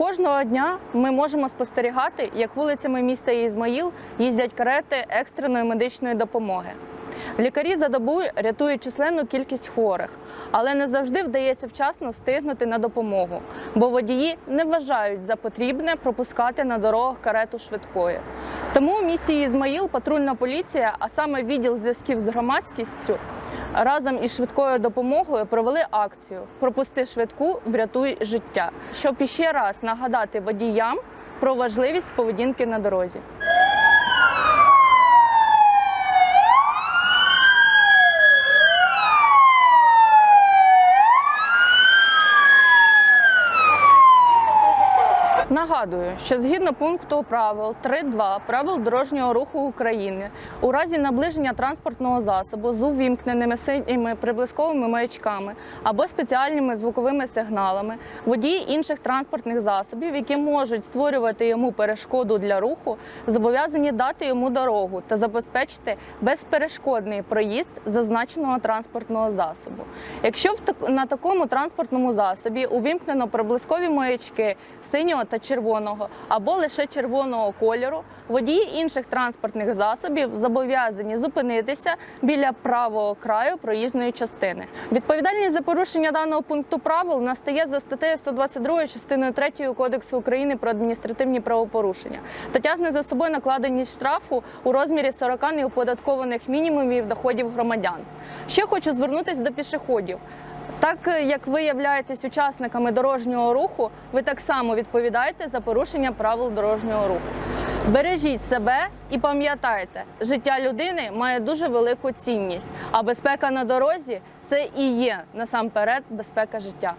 Кожного дня ми можемо спостерігати, як вулицями міста Ізмаїл їздять карети екстреної медичної допомоги. Лікарі за добу рятують численну кількість хворих, але не завжди вдається вчасно встигнути на допомогу, бо водії не вважають за потрібне пропускати на дорогах карету швидкої. Тому місії Ізмаїл патрульна поліція, а саме відділ зв'язків з громадськістю, разом із швидкою допомогою провели акцію Пропусти швидку, врятуй життя, щоб іще раз нагадати водіям про важливість поведінки на дорозі. Нагадую, що згідно пункту правил 3.2 правил дорожнього руху України у разі наближення транспортного засобу з увімкненими синіми приблизковими маячками або спеціальними звуковими сигналами водії інших транспортних засобів, які можуть створювати йому перешкоду для руху, зобов'язані дати йому дорогу та забезпечити безперешкодний проїзд зазначеного транспортного засобу. Якщо на такому транспортному засобі увімкнено приблизкові маячки синього та червоного або лише червоного кольору, водії інших транспортних засобів зобов'язані зупинитися біля правого краю проїзної частини. Відповідальність за порушення даного пункту правил настає за статтею 122 частиною 3 Кодексу України про адміністративні правопорушення та тягне за собою накладеність штрафу у розмірі 40 неоподаткованих мінімумів доходів громадян. Ще хочу звернутися до пішоходів. Так е, як ви являєтесь учасниками дорожнього руху, ви так само відповідаєте за порушення правил дорожнього руху. Бережіть себе і пам'ятайте, життя людини має дуже велику цінність, а безпека на дорозі це і є насамперед безпека життя.